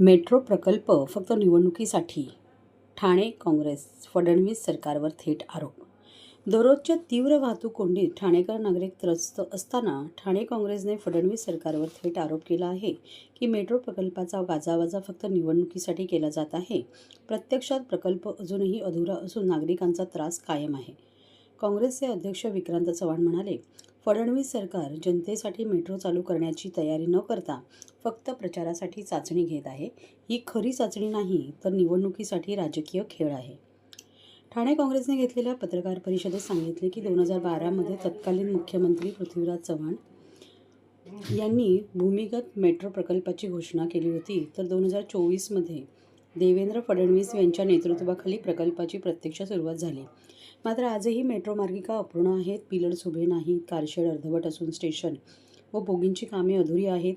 Metro प्रकल्प फक्त निवडणुकीसाठी? ठाणे काँग्रेस फडणवीस सरकारवर थेट आरोप. दररोजच्या तीव्र वाहतूक कोंडीत ठाणेकर नागरिक त्रस्त असताना ठाणे काँग्रेसने फडणवीस सरकारवर थेट आरोप केला आहे की मेट्रो प्रकल्पाचा गाजावाजा फक्त निवडणुकीसाठी केला जात आहे. प्रत्यक्षात प्रकल्प अजूनही अधुरा असून नागरिकांचा त्रास कायम आहे. काँग्रेसचे अध्यक्ष विक्रांत चव्हाण म्हणाले फडणवीस सरकार जनतेसाठी मेट्रो चालू करण्याची तयारी न करता फक्त प्रचारासाठी चाचणी घेत आहे. ही खरी चाचणी नाही तर निवडणुकीसाठी राजकीय खेळ आहे. ठाणे काँग्रेसने घेतलेल्या पत्रकार परिषदेत सांगितले की दोन हजार बारामध्ये तत्कालीन मुख्यमंत्री पृथ्वीराज चव्हाण यांनी भूमिगत मेट्रो प्रकल्पाची घोषणा केली होती तर दोन हजार चोवीसमध्ये देवेंद्र फडणवीस यांच्या नेतृत्वाखाली प्रकल्पाची प्रत्यक्ष सुरुवात झाली. मात्र आजही मेट्रो मार्गिका अपूर्ण आहेत पिलर्स उभे नाहीत कारशेड अर्धवट असून स्टेशन व बोगींची कामे अधुरी आहेत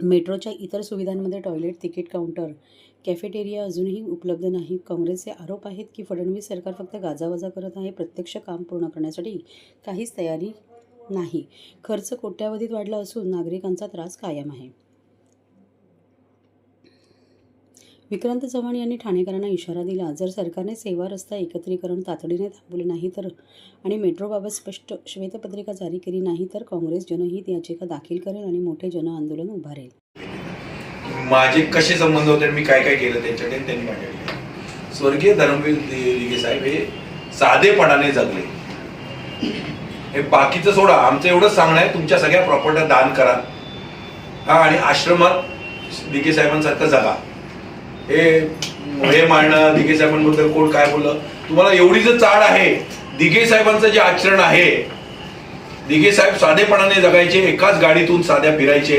मेट्रोच्या इतर सुविधांमध्ये टॉयलेट तिकीट काउंटर कॅफेटेरिया अजूनही उपलब्ध नाहीत काँग्रेसचे आरोप आहेत की फडणवीस सरकार फक्त गाजावाजा करत आहे प्रत्यक्ष काम पूर्ण करण्यासाठी काहीच तयारी नाही. खर्च कोट्यावधीत वाढला असून नागरिकांचा त्रास कायम आहे. विक्रांत चव्हाण यांनी ठाणेकरांना इशारा दिला. जर सरकारने सेवा रस्ता एकत्रीकरण तातडीने थांबवले नाही तर आणि मेट्रोबाबत स्पष्ट श्वेतपत्रिका जारी केली नाही तर काँग्रेस जनहित याचिका दाखल करेल आणि मोठे जनआंदोलन उभारेल. माझे कसे संबंध होते मी काय काय केलं त्यांच्याकडे त्यांनी माझ्याकडे स्वर्गीय धर्मवीर दि- दिघे साहेब हे साधेपणाने जगले. हे बाकीचं सोडा. आमचं एवढंच सांगणं आहे तुमच्या सगळ्या प्रॉपर्ट्या दान करा. हा आणि आश्रमात दिघे साहेबांसारखं जगा. हे हे मांडणं दिघे साहेबांबद्दल कोण काय बोललं? तुम्हाला एवढी जर चाड आहे दिघे साहेबांचं जे आचरण आहे दिघे साहेब साधेपणाने जगायचे एकाच गाडीतून साध्या फिरायचे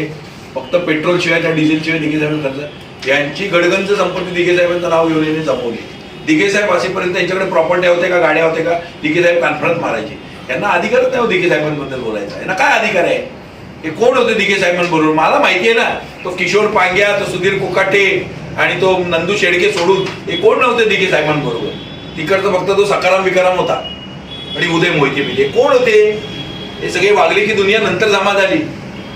फक्त पेट्रोल शिवाय त्या डिझेल शिवाय दिघे साहेब यांची गडगंज संपत्ती दिघे साहेबांचं नाव योजनेने जपवली जमवली दिघे साहेब असेपर्यंत यांच्याकडे प्रॉपर्टी होते का गाड्या होते का दिघे साहेब कॉन्फरन्स मारायचे. यांना अधिकारच नाही हो दिघे साहेबांबद्दल बोलायचा. यांना काय अधिकार आहे? हे कोण होते दिघे साहेबांबरोबर? मला माहिती आहे ना. तो किशोर पांग्या तो सुधीर कोकाटे आणि तो नंदू शेडके सोडून हे कोण नव्हते दिघे साहेबांबरोबर? तिकडचं फक्त तो सकाराम विकाराम होता. आणि उदय मोहिते मिले कोण होते? हे सगळे वागले की दुनिया नंतर जमा झाली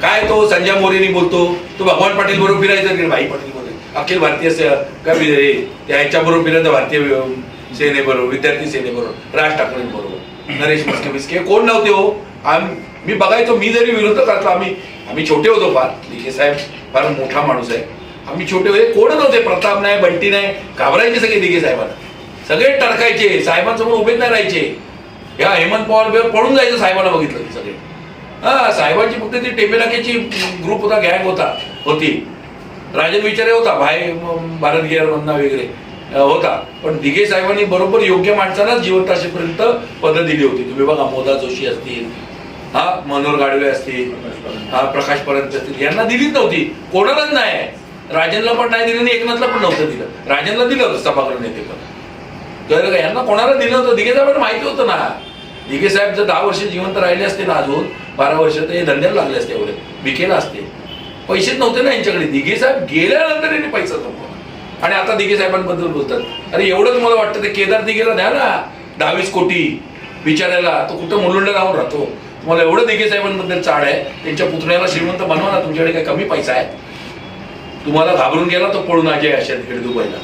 काय तो संजय मोरेनी बोलतो? तो भगवान पाटील बरोबर फिरायचा की भाई पाटील बोलतो अखिल भारतीय से- ह्याच्या बरोबर फिरायचं भारतीय सेनेबरोबर विद्यार्थी सेनेबरोबर राज ठाकरेंबरोबर. नरेश मस्के बिस्के कोण नव्हते हो? आम मी बघायचो मी जरी विरोध करतो आम्ही आम्ही छोटे होतो फार. लिखे साहेब फार मोठा माणूस आहे. आम्ही छोटे होते कोण नव्हते? प्रताप नाही बंटी नाही घाबरायचे सगळे दिघे साहेबांना. सगळे टरकायचे साहेबांसमोर उभे नाही राहायचे. या हेमंत पवार बिवार पळून जायचं साहेबांना बघितलं की सगळे. हा साहेबांची फक्त ती टेपेलाकेची ग्रुप होता गॅंग होता होती. राजन विचारे होता भाई भारत गिअर मधना वगैरे होता. पण दिघे साहेबांनी बरोबर योग्य माणसालाच जिवंत असेपर्यंत पदं दिली होती. तुम्ही बघा मोदा जोशी असतील हा मनोहर गाडवे असतील हा प्रकाश परत असतील यांना दिलीच नव्हती. कोणालाच नाही. राजनला पण नाही दिलं आणि एकनाथला पण नव्हतं दिलं. राजनला दिलं होतं सभागृह नेते पण. कळलं का? यांना कोणाला दिलं होतं? दिघे साहेबांना माहिती होतं ना. दिघे साहेब जर दहा वर्ष जिवंत राहिले असते ना अजून बारा वर्ष तर हे धंद्याला लागले असते एवढे. विकेला असते. पैसेच नव्हते ना यांच्याकडे. दिघे साहेब गेल्यानंतर यांनी पैसा जमवला आणि आता दिघे साहेबांबद्दल बोलतात. अरे एवढं तुम्हाला वाटतं ते केदार दिघेला द्या ना. दहावीस कोटी विचारायला तो कुठं मुलुंड राहून राहतो. तुम्हाला एवढं दिघे साहेबांबद्दल चाड आहे. त्यांच्या पुतण्याला श्रीमंत बनवा ना. तुमच्याकडे काय कमी पैसा आहे. तुम्हाला घाबरून गेला तो पळून अजय अशात तिकडे दुबईला